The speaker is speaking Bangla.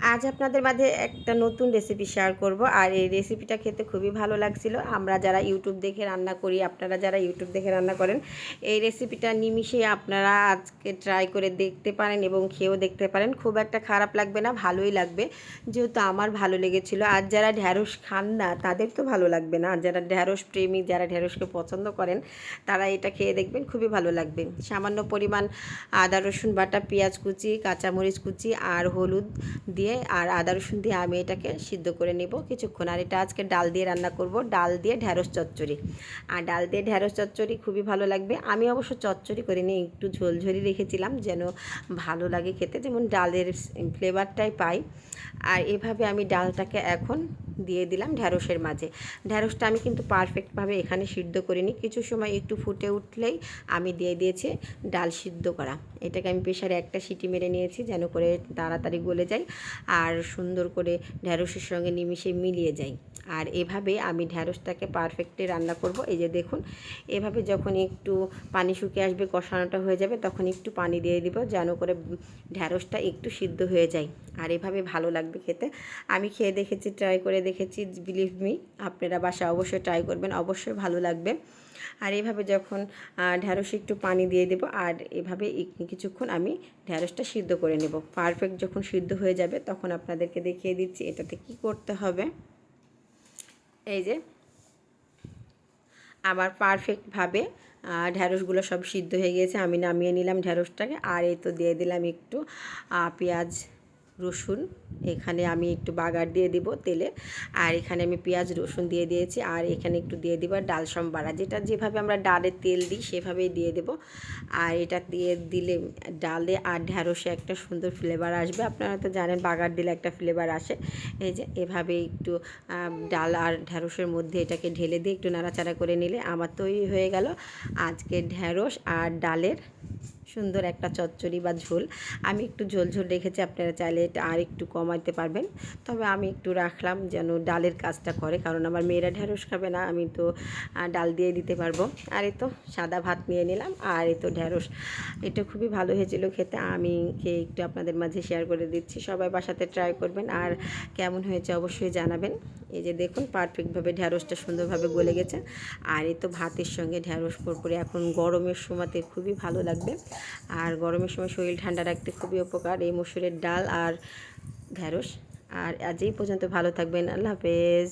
আজ আপনাদের মাঝে একটা নতুন রেসিপি শেয়ার করব। আর এই রেসিপিটা খেতে খুবই ভালো লাগছিল। আমরা যারা ইউটিউব দেখে রান্না করি, আপনারা যারা ইউটিউব দেখে রান্না করেন, এই রেসিপিটা নিমিশে আপনারা আজকে ট্রাই করে দেখতে পারেন এবং খেয়েও দেখতে পারেন। খুব একটা খারাপ লাগবে না, ভালোই লাগবে। যেহেতু আমার ভালো লেগেছিল। আর যারা ঢ্যাঁড়স খান না, তাদের তো ভালো লাগবে না। আর যারা ঢ্যাঁড়স প্রেমিক, যারা ঢ্যাঁড়সকে পছন্দ করেন, তারা এটা খেয়ে দেখবেন, খুবই ভালো লাগবে। সামান্য পরিমাণ আদা, রসুন বাটা, পেঁয়াজ কুচি, কাঁচামরিচ কুচি আর হলুদ দিয়ে আর আদা রসুন দিয়ে আমি এটাকে সিদ্ধ করে নেব কিছুক্ষণ। আর এটা আজকে ডাল দিয়ে রান্না করব। ডাল দিয়ে ঢ্যাঁড়স চচ্চড়ি। আর ডাল দিয়ে ঢ্যাঁড়স চচ্চড়ি খুবই ভালো লাগবে। আমি অবশ্য চচ্চড়ি করে একটু ঝোলঝরি রেখেছিলাম যেন ভালো লাগে খেতে। যেমন ডালের ফ্লেভারটাই পাই। আর এভাবে আমি ডালটাকে এখন দিয়ে দিলাম ঢ্যাঁড়সের মাঝে। ঢ্যাঁড়সটা আমি কিন্তু পারফেক্টভাবে এখানে সিদ্ধ করিনি। কিছু সময় একটু ফুটে উঠলেই আমি দিয়ে দিয়েছি ডাল সিদ্ধ করা। এটাকে আমি প্রেশারে একটা সিটি মেরে নিয়েছি যেন করে তাড়াতাড়ি গলে যায় আর সুন্দর করে ঢ্যাঁড়সের সঙ্গে নিমিশে মিলিয়ে যায়। আর এভাবে আমি ঢ্যাঁড়সটাকে পারফেক্টলি রান্না করব। এই যে দেখুন, এভাবে যখন একটু পানি শুকিয়ে আসবে, কষানোটা হয়ে যাবে, তখন একটু পানি দিয়ে দিব যেন করে ঢ্যাঁড়সটা একটু সিদ্ধ হয়ে যায়। আর এভাবে ভালো লাগবে খেতে। আমি খেয়ে দেখেছি ট্রাই করে দেখেছি বিলিভ মি আপনারা বাসা অবশ্যই ট্রাই করবেন, অবশ্যই ভালো লাগবে। আর এভাবে যখন ঢ্যাঁড়সে একটু পানি দিয়ে দেবো, আর এভাবে কিছুক্ষণ আমি ঢ্যাঁড়সটা সিদ্ধ করে নেব। পারফেক্ট যখন সিদ্ধ হয়ে যাবে, তখন আপনাদেরকে দেখিয়ে দিচ্ছি এটাতে কি করতে হবে। এই যে, আমার পারফেক্টভাবে ঢ্যাঁড়সগুলো সব সিদ্ধ হয়ে গিয়েছে, আমি নামিয়ে নিলাম ঢ্যাঁড়সটাকে আর এই তো দিয়ে দিলাম একটু পেঁয়াজ রসুন, এখানে আমি একটু বাগার দিয়ে দিব তেলে, আর এখানে আমি পেঁয়াজ, রসুন দিয়ে দিয়েছি, আর এখানে একটু দিয়ে দিব ডাল সম্বারা, যেটা যেভাবে আমরা ডালের তেল দিই সেভাবেই দিয়ে দেব, আর এটা দিয়ে দিলে ডালে আর ঢ্যাঁড়সে একটা সুন্দর ফ্লেভার আসবে, আপনারা তো জানেন বাগার দিলে একটা ফ্লেভার আসে, এই যে এভাবে একটু ডাল আর ঢ্যাঁড়সের মধ্যে এটাকে ঢেলে দিয়ে একটু নাড়াচাড়া করে নিলে আমার তৈরি হয়ে গেল আজকে ঢ্যাঁড়স আর ডালের সুন্দর একটা চচ্চড়ি বা ঝোল। আমি একটু ঝোল ঝোল রেখেছি, আপনারা চাইলে আর একটু কমাইতে পারবেন। তবে আমি একটু রাখলাম যেন ডালের কাজটা করে, কারণ আমার মেয়েরা ঢ্যাঁড়স খাবে না, আমি তো ডাল দিয়ে দিতে পারব। আর এই তো সাদা ভাত নিয়ে নিলাম, আর এ তো ঢ্যাঁড়স এটা খুবই ভালো হয়েছিল খেতে, আমি খেয়ে একটু আপনাদের মাঝে শেয়ার করে দিচ্ছি। সবাই বাসাতে ট্রাই করবেন, আর কেমন হয়েছে অবশ্যই জানাবেন। এই যে দেখুন পারফেক্টভাবে ঢ্যাঁড়সটা সুন্দরভাবে গলে গেছে। আর এই তো ভাতের সঙ্গে ঢ্যাঁড়স পরপরে এখন গরমের সময়তে খুবই ভালো লাগবে। আর গরমের সময় শরীর ঠান্ডা রাখতে খুবই উপকার এই মসুরের ডাল আর ঢ্যাঁড়স আর আজই পর্যন্ত ভালো থাকবেন, আল্লাহ হাফেজ।